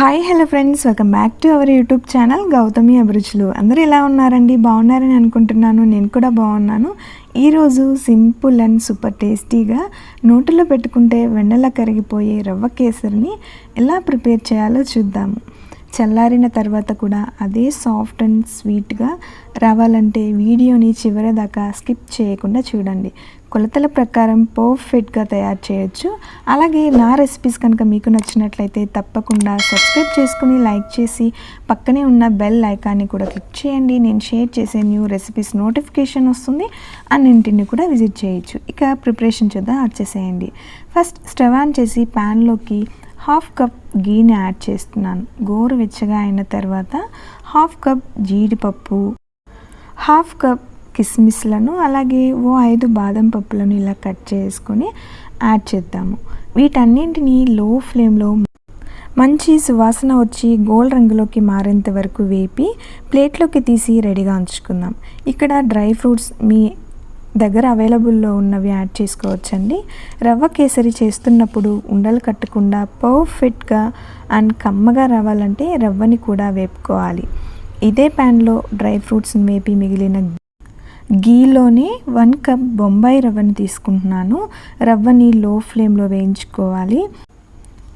Hi hello friends welcome back to our YouTube channel Gautami Abhiruchulu అందరూ ఎలా ఉన్నారండి? బాగున్నారని అనుకుంటున్నాను. నేను కూడా బాగున్నాను. ఈరోజు సింపుల్ అండ్ సూపర్ టేస్టీగా నోటిలో పెట్టుకుంటే వెన్నెల కరిగిపోయే రవ్వ కేసరిని ఎలా ప్రిపేర్ చేయాలో చూద్దాము. చల్లారిన తర్వాత కూడా అదే సాఫ్ట్ అండ్ స్వీట్గా రావాలంటే వీడియోని చివరి దాకా స్కిప్ చేయకుండా చూడండి. కొలతల ప్రకారం పర్ఫెక్ట్గా తయారు చేయొచ్చు. అలాగే నా రెసిపీస్ కనుక మీకు నచ్చినట్లయితే తప్పకుండా సబ్స్క్రైబ్ చేసుకుని లైక్ చేసి పక్కనే ఉన్న బెల్ ఐకాన్ని కూడా క్లిక్ చేయండి. నేను షేర్ చేసే న్యూ రెసిపీస్ నోటిఫికేషన్ వస్తుంది. అన్నింటిని కూడా విజిట్ చేయొచ్చు. ఇక ప్రిపరేషన్ చూద్దాం వచ్చేసేయండి ఫస్ట్ స్టవ్ ఆన్ చేసి ప్యాన్లోకి హాఫ్ కప్ గీని యాడ్ చేస్తున్నాను. గోరువెచ్చగా అయిన తర్వాత హాఫ్ కప్ జీడిపప్పు హాఫ్ కప్ కిస్మిస్లను అలాగే ఓ ఐదు బాదం పప్పులను ఇలా కట్ చేసుకొని యాడ్ చేద్దాము. వీటన్నింటినీ లో ఫ్లేమ్లో మంచి సువాసన వచ్చి గోల్డ్ రంగులోకి మారేంత వరకు వేపి ప్లేట్లోకి తీసి రెడీగా ఉంచుకుందాం. ఇక్కడ డ్రై ఫ్రూట్స్ మీ దగ్గర అవైలబుల్లో ఉన్నవి యాడ్ చేసుకోవచ్చండి. రవ్వ కేసరి చేస్తున్నప్పుడు ఉండలు కట్టకుండా పర్ఫెక్ట్గా అండ్ కమ్మగా రావాలంటే రవ్వని కూడా వేపుకోవాలి. ఇదే ప్యాన్లో డ్రై ఫ్రూట్స్ని వేపి మిగిలిన గీలోనే వన్ కప్ బొంబాయి రవ్వని తీసుకుంటున్నాను. రవ్వని లో ఫ్లేమ్లో వేయించుకోవాలి.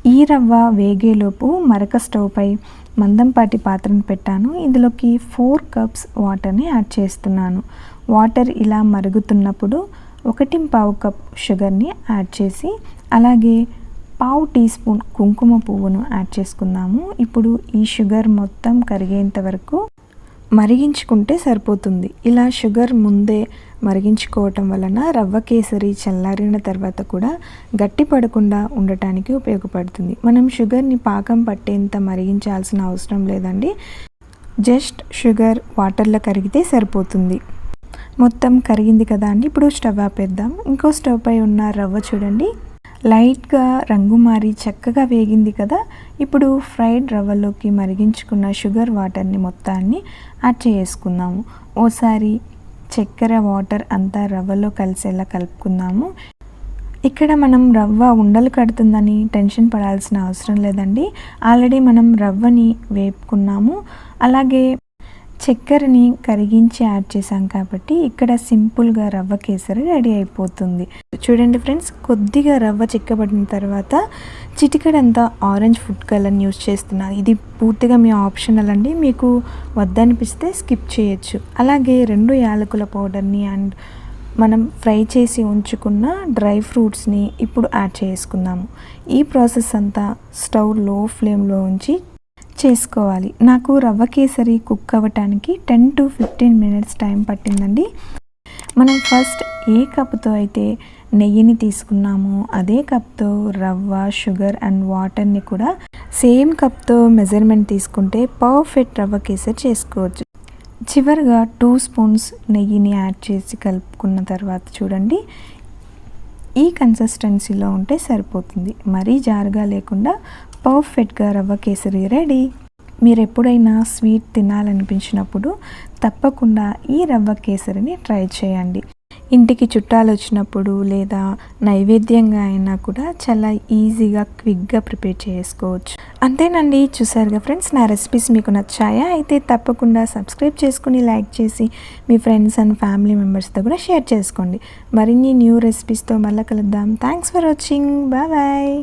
ఈ రవ్వ వేగేలోపు మరక స్టవ్పై మందంపాటి పాత్రను పెట్టాను. ఇందులోకి ఫోర్ కప్స్ వాటర్ని యాడ్ చేస్తున్నాను. వాటర్ ఇలా మరుగుతున్నప్పుడు ఒకటి పావు కప్ షుగర్ని యాడ్ చేసి అలాగే పావు టీ స్పూన్ కుంకుమ పువ్వును యాడ్ చేసుకుందాము. ఇప్పుడు ఈ షుగర్ మొత్తం కరిగేంత వరకు మరిగించుకుంటే సరిపోతుంది. ఇలా షుగర్ ముందే మరిగించుకోవటం వలన రవ్వ కేసరి చల్లారిన తర్వాత కూడా గట్టి పడకుండా ఉండటానికి ఉపయోగపడుతుంది. మనం షుగర్ని పాకం పట్టేంత మరిగించాల్సిన అవసరం లేదండి. జస్ట్ షుగర్ వాటర్లో కరిగితే సరిపోతుంది. మొత్తం కరిగింది కదా అండి. ఇప్పుడు స్టవ్ ఆపేద్దాం. ఇంకో స్టవ్ పై ఉన్న రవ్వ చూడండి. లైట్గా రంగు మారి చక్కగా వేగింది కదా? ఇప్పుడు ఫ్రైడ్ రవ్వలోకి మరిగించుకున్న షుగర్ వాటర్ని మొత్తాన్ని యాడ్ చేసుకుందాము. ఓసారి చక్కెర వాటర్ అంతా రవ్వలో కలిసేలా కలుపుకుందాము. ఇక్కడ మనం రవ్వ ఉండలు కడుతుందని టెన్షన్ పడాల్సిన అవసరం లేదండి. ఆల్రెడీ మనం రవ్వని వేపుకున్నాము. అలాగే చక్కెరని కరిగించి యాడ్ చేసాం కాబట్టి ఇక్కడ సింపుల్గా రవ్వ కేసరి రెడీ అయిపోతుంది. చూడండి ఫ్రెండ్స్ కొద్దిగా రవ్వ చిక్కబడిన తర్వాత చిటికడంతా ఆరెంజ్ ఫుడ్ కలర్ని యూస్ చేస్తున్నాను ఇది పూర్తిగా మీ ఆప్షనల్ అండి. మీకు వద్దనిపిస్తే స్కిప్ చేయొచ్చు. అలాగే రెండు యాలకుల పౌడర్ని అండ్ మనం ఫ్రై చేసి ఉంచుకున్న డ్రై ఫ్రూట్స్ని ఇప్పుడు యాడ్ చేసుకుందాము. ఈ ప్రాసెస్ అంతా స్టవ్లో ఫ్లేమ్లో ఉంచి చేసుకోవాలి. నాకు రవ్వ కేసరి కుక్ అవ్వటానికి ten to fifteen minutes time పట్టిందండి. మనం ఫస్ట్ ఏ కప్తో అయితే నెయ్యిని తీసుకున్నామో అదే కప్తో రవ్వ షుగర్ అండ్ వాటర్ని కూడా సేమ్ కప్తో మెజర్మెంట్ తీసుకుంటే పర్ఫెక్ట్ రవ్వ కేసరి చేసుకోవచ్చు. చివరిగా టూ స్పూన్స్ నెయ్యిని యాడ్ చేసి కలుపుకున్న తర్వాత చూడండి ఈ కన్సిస్టెన్సీలో ఉంటే సరిపోతుంది. మరీ జారుగా లేకుండా పర్ఫెక్ట్గా రవ్వ కేసరి రెడీ. మీరు ఎప్పుడైనా స్వీట్ తినాలనిపించినప్పుడు తప్పకుండా ఈ రవ్వ కేసరిని ట్రై చేయండి. ఇంటికి చుట్టాలు వచ్చినప్పుడు లేదా నైవేద్యంగా అయినా కూడా చాలా ఈజీగా క్విక్గా ప్రిపేర్ చేసుకోవచ్చు. అంతేనండి. చూసారుగా ఫ్రెండ్స్ నా రెసిపీస్ మీకు నచ్చాయా? అయితే తప్పకుండా సబ్స్క్రైబ్ చేసుకుని లైక్ చేసి మీ ఫ్రెండ్స్ అండ్ ఫ్యామిలీ మెంబర్స్తో కూడా షేర్ చేసుకోండి. మరిన్ని న్యూ రెసిపీస్తో మళ్ళీ కలుద్దాం. Thanks for watching. Bye bye.